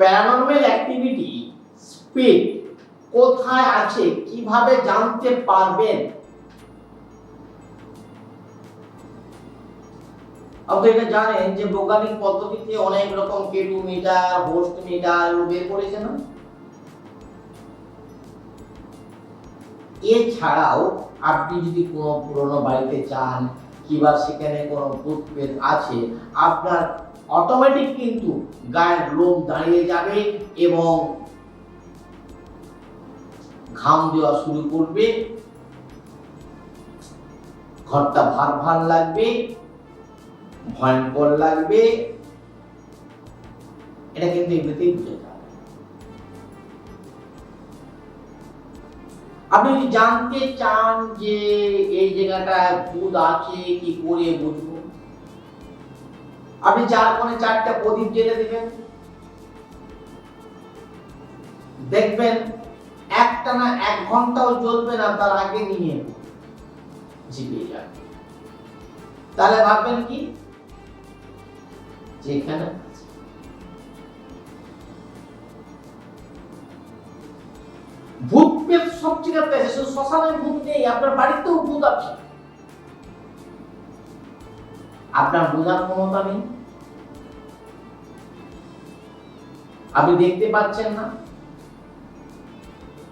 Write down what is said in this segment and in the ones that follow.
Paranormal activity speed কোথায় আছে, কীভাবে জানতে পারবেন? আপনি এটা জানেন যে বৈজ্ঞানিক পদ্ধতিতে অনেক রকম কেটু মিটার হোস্ট মিটার বের এছাড়াও আপনি যদি কোনো পুরনো বাড়িতে চান কিংবা সেখানে কোনো ভূত প্রেত আছে, আপনার অটোমেটিক কিন্তু গায়ের লোম দাঁড়িয়ে যাবে এবং ঘাম দেওয়া শুরু করবে। ঘরটা ভার ভার লাগবে, ভয়ঙ্কর লাগবে। এটা কিন্তু এমনিতেই বুঝে যাবে। আপনি যদি জানতে চান যে এই জায়গাটায় ভূত আছে, কি করে বুঝব আপনি চার কোণে চারটা প্রদীপ জেলে দিবেন। দেখবেন একটা না এক ঘন্টাও জ্বলবে না, তার আগে নিয়ে ঝিপিয়ে যাবে। তাহলে ভাববেন কি? যেখানে ভূত পেট সব জায়গাতে আছে শুধু শ্মশানে ভূত নেই, আপনার বাড়িতেও ভূত আছে। আপনার বোঝার ক্ষমতা নেই। আপনি দেখতে পাচ্ছেন না।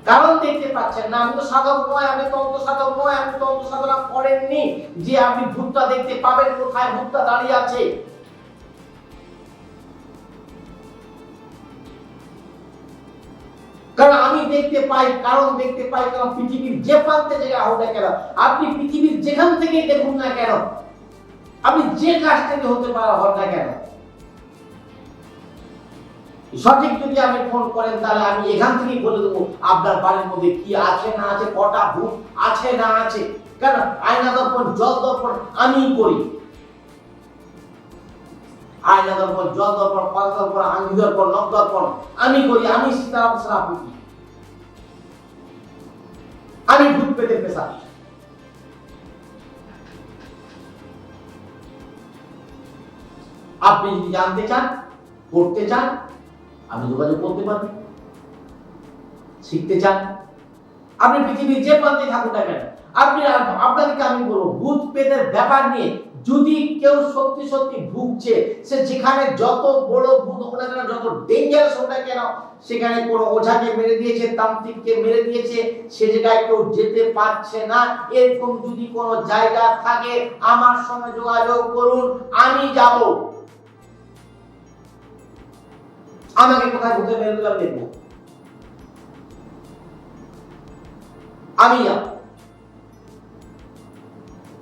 কারণ দেখতে পাচ্ছেন না। আমি তো সাধক নয় আমি তন্ত্র সাধক নয় আমি তন্ত্র সাধনা করেননি যে আপনি ভূতটা দেখতে পাবেন কোথায়, ভূতটা দাঁড়িয়ে আছে। কারণ আমি দেখতে পাই, কারণ দেখতে পাই, কারণ পৃথিবীর যে প্রান্তে জায়গা হোক না কেন, আপনি পৃথিবীর যেখান থেকে দেখুন না কেন আপনি যে কাজ থেকে হতে পারা হন না কেন? সঠিক যদি আপনি ফোন করেন, তাহলে আমি এখান থেকেই বলে দেবো, আপনার বাড়ির মধ্যে কি আছে না আছে, কটা ভূত আছে না আছে। কেন? আয়না দর্পণ, জল দর্পণ আমি করি। আয়না দর্পণ, জল দর্পণ পাল দর্পণ আঙ্গি দর্পণ, নখ দর্পণ আমি করি, আমি সীতারাম সেনাপতি আমি ভূত পেতে পেশা আপনি যদি জানতে চান করতে চান, আপনি যোগাযোগ করতে পারেন শিখতে চান, আপনি পৃথিবীর যে প্রান্তে থাকুন না কেন, আপনি আপনাদেরকে আমি বলব, ভূত পেতের ব্যাপার নিয়ে যদি কেউ সত্যি সত্যি ভুগছে, সে যেখানে যত বড় ভূত হোক না কেন, যত ডেঞ্জারাস হোক না কেন, সেখানে কোনো ওঝাকে মেরে দিয়েছে, তান্ত্রিককে মেরে দিয়েছে, সে জায়গায় কেউ যেতে পারছে না। এরকম যদি কোনো জায়গা থাকে, আমার সঙ্গে যোগাযোগ করুন, আমি যাব। আমাকে কোথায় ভূতে মেরে দিলাম দেখব। আমি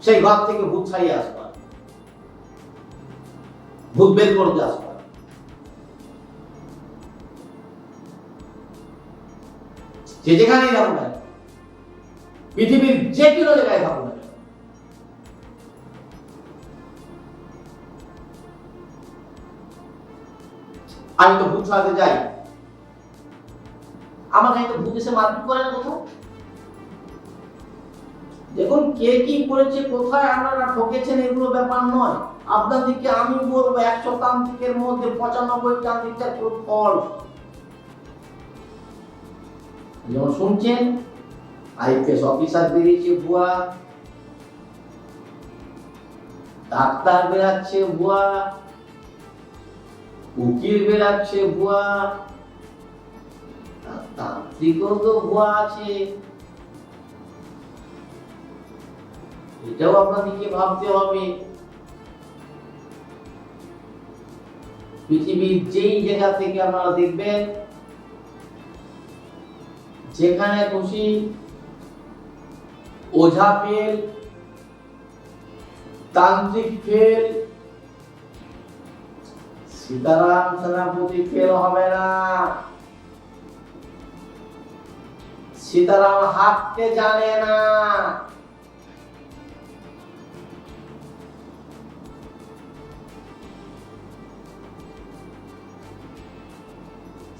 সেই ঘর থেকে ভূত ছাড়িয়ে আসব। ভূত বের করতে আসব। যে যেখানেই যাব না পৃথিবীর যে কোনো জায়গায় থাকব না আমি তো ভূত ছাড়াতে যাই। কাছে তো ভূত এসে মারপিট করে না কোথাও? দেখুন, কে কি করেছে, কোথায় আপনারা ঠকেছেন, এগুলো ব্যাপার নয়। আপনাদেরকে আমি বলব একশো তান্ত্রিকের মধ্যে পঁচানব্বই তান্ত্রিকটা পুরো ফল। যেমন শুনছেন, আইপিএস অফিসার বেরিয়েছে ভুয়া। ডাক্তার বেরাচ্ছে ভুয়া। উকিল বেরাচ্ছে ভুয়া। তান্ত্রিকও তো ভুয়া আছে। এটাও আপনাদেরকে ভাবতে হবে। পৃথিবীর যেই জায়গা থেকে আপনারা দেখবেন, যেখানে খুশি, ওঝা ফেল, তান্ত্রিক ফেল সীতারাম সেনাপতি ফেল হবে না। সীতারাম হাঁটতে জানে না।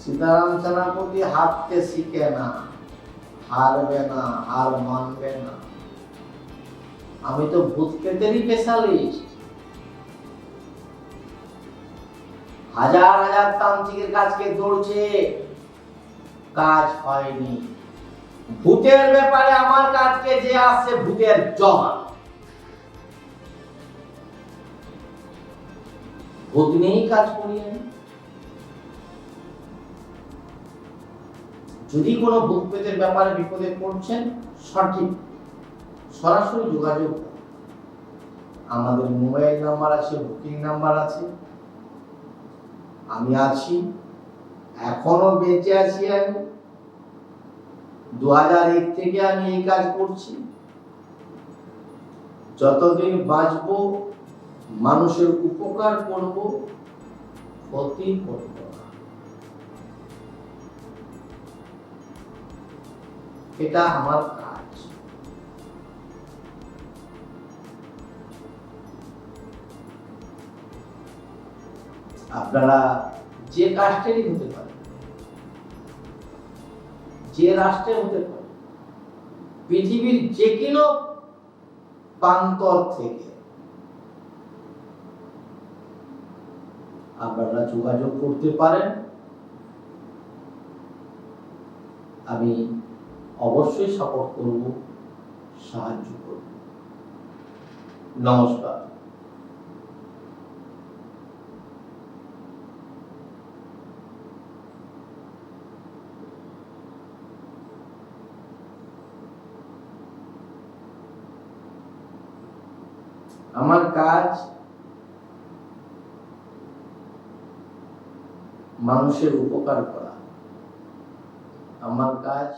সীতারাম সেনাপতি হাঁটতে শিখে না, হারবে না, হার মানবে না। আমি তো ভূত পেতেরই স্পেশালিস্ট হাজার হাজার তান্ত্রিকের কাজকে দৌড়ছে কাজ হয়নি। ভূতের ব্যাপারে আমার কাজকে যে আসছে, ভূতের জমা ভূত নিয়েই কাজ করি আমি। যদি কোনো ভূত পেতের ব্যাপারে বিপদে পড়ছেন, সঠিক। সরাসরি যোগাযোগ। আমাদের মোবাইল নাম্বার আছে বুকিং নাম্বার আছে। আমি আছি, এখনও বেঁচে আছি আমি। দু হাজার এক থেকে আমি এই কাজ করছি। যতদিন বাঁচবো, মানুষের উপকার করব, ক্ষতি করব এটা আমার আপনারা যে কাস্টেরই হতে পারে যে রাষ্ট্রে হতে পারে পৃথিবীর যে কোনো প্রান্তর থেকে আপনারা যোগাযোগ করতে পারেন। আমি অবশ্যই সাপোর্ট করব, সাহায্য করব। নমস্কার। আমার কাজ মানুষের উপকার করা। আমার কাজ